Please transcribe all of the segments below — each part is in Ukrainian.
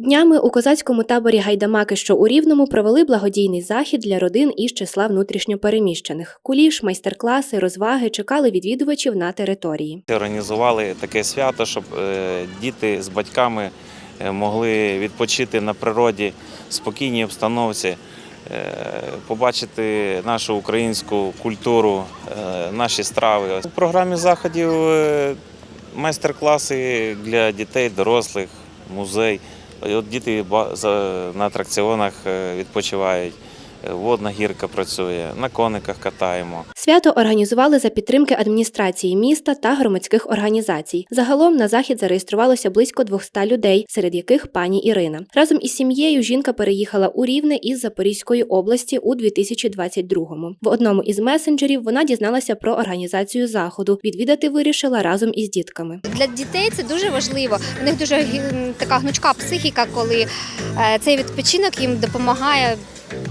Днями у козацькому таборі Гайдамаки, що у Рівному, провели благодійний захід для родин із числа внутрішньопереміщених. Куліш, майстер-класи, розваги чекали відвідувачів на території. Організували таке свято, щоб е, діти з батьками е, могли відпочити на природі спокійній обстановці, е, побачити нашу українську культуру, наші страви. У програмі заходів майстер-класи для дітей, дорослих, музей. От діти на атракціонах е, відпочивають. Е, Водна гірка працює, на кониках катаємо. Свято організували за підтримки адміністрації міста та громадських організацій. Загалом на захід зареєструвалося близько 200 людей, серед яких пані Ірина. Разом із сім'єю жінка переїхала у Рівне із Запорізької області у 2022-му. В одному із месенджерів вона дізналася про організацію заходу. Відвідати вирішила разом із дітками. Для дітей це дуже важливо. У них дуже гі- така гнучка психіка, коли е, цей відпочинок їм допомагає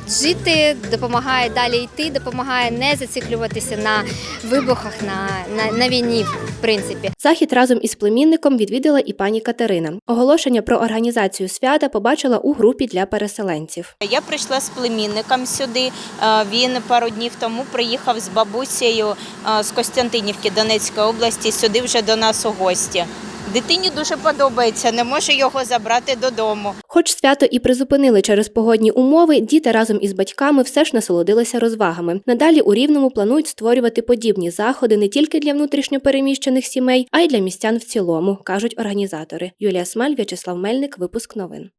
жити, допомагає далі йти, допомагає не зациклюватися на вибухах на, на, на війні, в принципі. Захід разом із племінником відвідала і пані Катерина. Оголошення про організацію свята побачила у групі для переселенців. Я прийшла з племінником сюди. Е, Він пару днів тому приїхав з бабусею е, з Костянтинівки Донецької області сюди вже до нас у гості. Дитині дуже подобається, не може його забрати додому. Хоч свято і призупинили через погодні умови, діти разом із батьками все ж насолодилися розвагами. Надалі у Рівному планують створювати подібні заходи не тільки для внутрішньопереміщених сімей, а й для містян в цілому, кажуть організатори. Юлія Смаль, В'ячеслав Мельник, випуск новин.